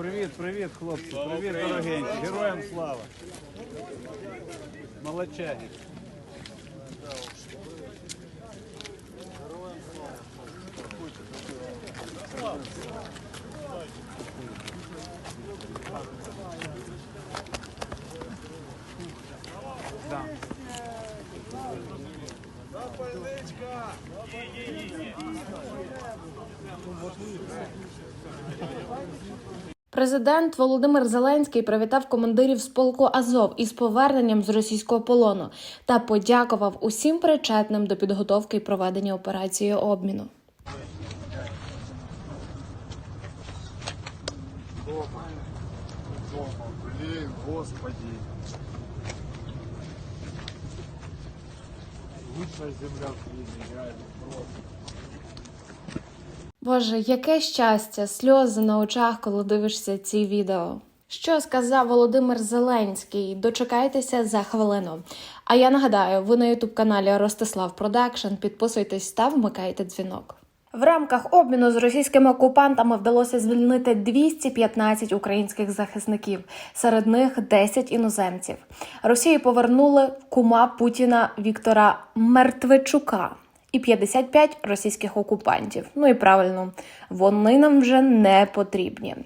привіт, привіт, хлопці, привіт, дорогенькі, героям слава. Молодчаги. Да. Президент Володимир Зеленський привітав командирів з полку Азов із поверненням з російського полону та подякував усім причетним до підготовки і проведення операції обміну. Блин, господи. Лучшая земля в мире, реально, просто. Боже, яке щастя, сльози на очах, коли дивишся ці відео. Що сказав Володимир Зеленський? Дочекайтеся за хвилину. А я нагадаю, ви на ютуб каналі Ростислав Продакшн. Підписуйтесь та вмикайте дзвінок. В рамках обміну з російськими окупантами вдалося звільнити 215 українських захисників, серед них 10 іноземців. Росії повернули кума Путіна Віктора Мертвичука і 55 російських окупантів. Ну і правильно, вони нам вже не потрібні.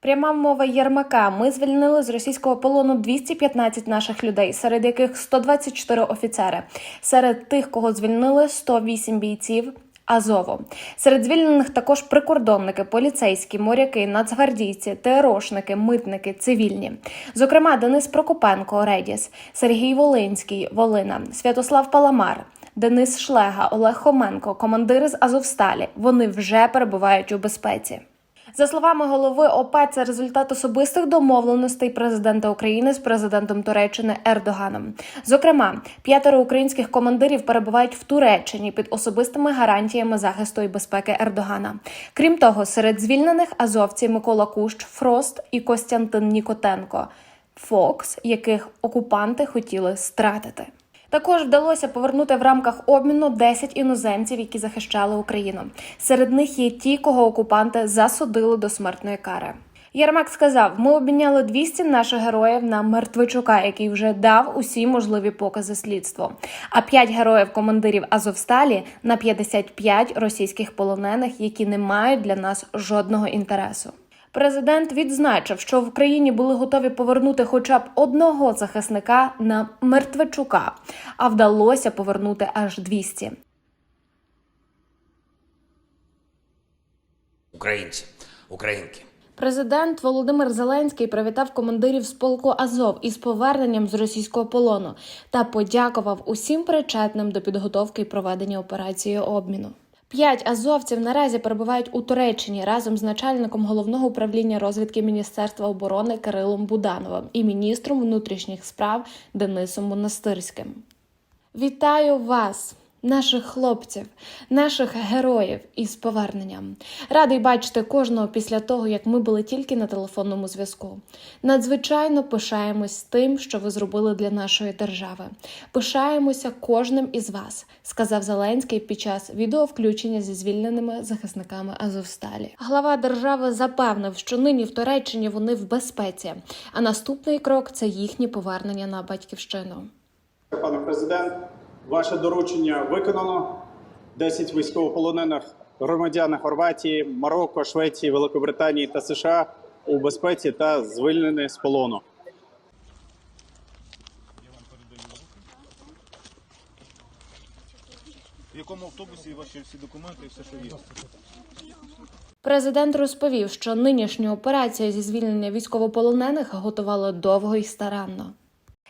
Пряма мова Єрмака. Ми звільнили з російського полону 215 наших людей, серед яких 124 офіцери. Серед тих, кого звільнили, 108 бійців. Азово серед звільнених також прикордонники, поліцейські, моряки, нацгвардійці, ТРОшники, митники, цивільні. Зокрема, Денис Прокопенко, Редіс, Сергій Волинський, Волина, Святослав Паламар, Денис Шлега, Олег Хоменко, командири з Азовсталі. Вони вже перебувають у безпеці. За словами голови ОП, це результат особистих домовленостей президента України з президентом Туреччини Ердоганом. Зокрема, п'ятеро українських командирів перебувають в Туреччині під особистими гарантіями захисту і безпеки Ердогана. Крім того, серед звільнених азовці Микола Кущ, Фрост і Костянтин Нікотенко, Фокс, яких окупанти хотіли стратити. Також вдалося повернути в рамках обміну 10 іноземців, які захищали Україну. Серед них є ті, кого окупанти засудили до смертної кари. Єрмак сказав: ми обміняли 200 наших героїв на мертвичука, який вже дав усі можливі покази слідству. А 5 героїв командирів Азовсталі на 55 російських полонених, які не мають для нас жодного інтересу. Президент відзначив, що в Україні були готові повернути хоча б одного захисника на мертвечука, а вдалося повернути аж 200. Українці, українки. Президент Володимир Зеленський привітав командирів з полку Азов із поверненням з російського полону та подякував усім причетним до підготовки і проведення операції обміну. П'ять азовців наразі перебувають у Туреччині разом з начальником головного управління розвідки Міністерства оборони Кирилом Будановим і міністром внутрішніх справ Денисом Монастирським. Вітаю вас, наших хлопців, наших героїв із поверненням. Радий бачити кожного після того, як ми були тільки на телефонному зв'язку. Надзвичайно пишаємось тим, що ви зробили для нашої держави. Пишаємося кожним із вас, сказав Зеленський під час відеовключення зі звільненими захисниками Азовсталі. Глава держави запевнив, що нині в Туреччині вони в безпеці, а наступний крок це їхнє повернення на батьківщину. Пане президент, ваше доручення виконано. 10 військовополонених громадян Хорватії, Марокко, Швеції, Великобританії та США у безпеці та звільнені з полону. В якому автобусі ваші всі документи і все, що є? Президент розповів, що нинішню операцію зі звільнення військовополонених готували довго і старанно.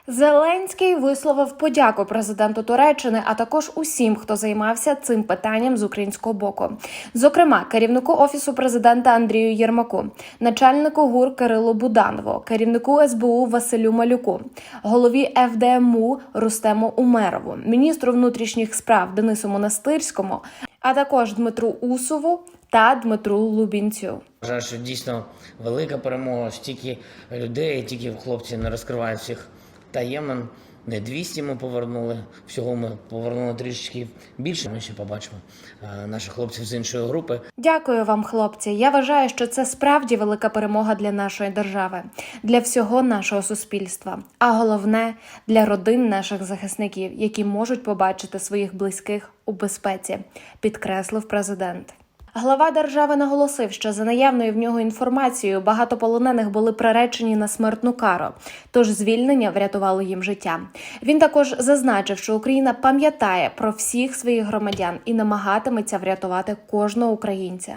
Зеленський висловив подяку президенту Туреччини, а також усім, хто займався цим питанням з українського боку. Зокрема, керівнику офісу президента Андрію Єрмаку, начальнику ГУР Кирилу Буданову, керівнику СБУ Василю Малюку, голові ФДМУ Рустему Умерову, міністру внутрішніх справ Денису Монастирському, а також Дмитру Усову та Дмитру Лубінцю. Вважаю, що дійсно велика перемога, стільки людей, тільки хлопці не розкривають всіх таємин. не 200 ми повернули. Всього ми повернули трішечки більше. Ми ще побачимо е, наших хлопців з іншої групи. Дякую вам, хлопці. Я вважаю, що це справді велика перемога для нашої держави, для всього нашого суспільства, а головне для родин наших захисників, які можуть побачити своїх близьких у безпеці, підкреслив президент. Глава держави наголосив, що за наявною в нього інформацією багато полонених були приречені на смертну кару, тож звільнення врятувало їм життя. Він також зазначив, що Україна пам'ятає про всіх своїх громадян і намагатиметься врятувати кожного українця.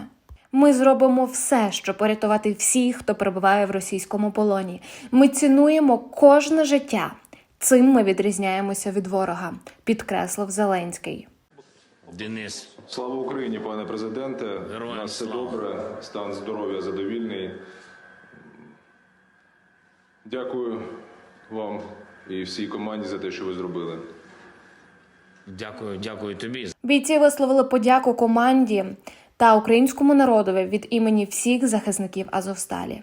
Ми зробимо все, щоб порятувати всіх, хто перебуває в російському полоні. Ми цінуємо кожне життя. Цим ми відрізняємося від ворога, підкреслив Зеленський. Денис, Слава Україні, пане президенте. Героям У нас все слава. добре, стан здоров'я задовільний. Дякую вам і всій команді за те, що ви зробили. дякую, дякую тобі. Бійці висловили подяку команді та українському народові від імені всіх захисників Азовсталі.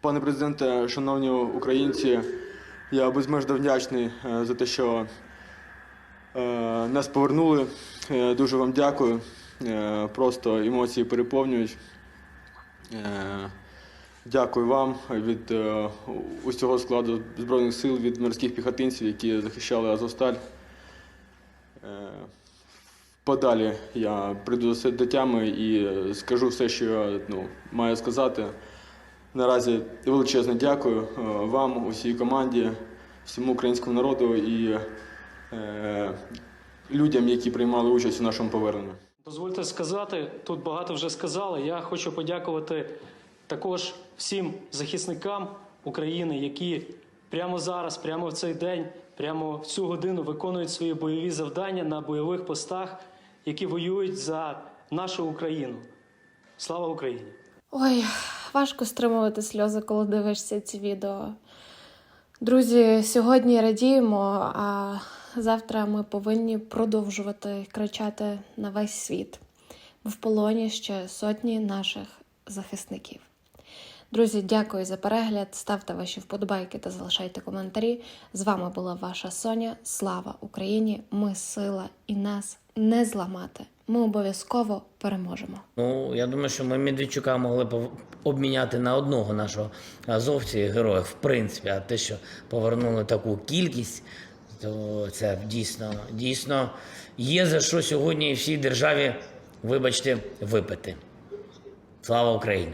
Пане президенте, шановні українці, я безмежно вдячний е, за те, що нас повернули. Е, Дуже вам дякую. Е, Просто емоції переповнюють. Е, Дякую вам від е, усього складу Збройних сил, від морських піхотинців, які захищали Азовсталь. Е, Подалі я прийду до до тями і е, скажу все, що я ну, маю сказати. Наразі величезне дякую е, вам, усій команді, всьому українському народу і е, людям, які приймали участь у нашому поверненні. Дозвольте сказати, тут багато вже сказали. Я хочу подякувати також всім захисникам України, які прямо зараз, прямо в цей день, прямо в цю годину виконують свої бойові завдання на бойових постах, які воюють за нашу Україну. Слава Україні! Ой, важко стримувати сльози, коли дивишся ці відео. Друзі, сьогодні радіємо, а завтра ми повинні продовжувати кричати на весь світ. В полоні ще сотні наших захисників. Друзі, дякую за перегляд. Ставте ваші вподобайки та залишайте коментарі. З вами була ваша Соня. Слава Україні! Ми сила і нас не зламати. Ми обов'язково переможемо. Ну, я думаю, що ми Медведчука могли обміняти на одного нашого азовця і героя, в принципі, а те, що повернули таку кількість, то це дійсно, дійсно є за що сьогодні всій державі, вибачте, випити. Слава Україні!